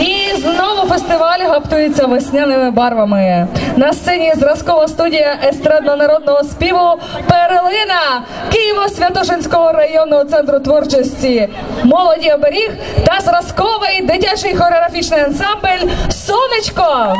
І знову фестиваль гаптується весняними барвами. На сцені зразкова студія естрадно-народного співу Перлина Києво-Святошинського районного центру творчості Молоді оберіг та зразковий дитячий хореографічний ансамбль Сонечко.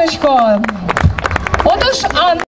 Ансамбль Сонечко. Отож, а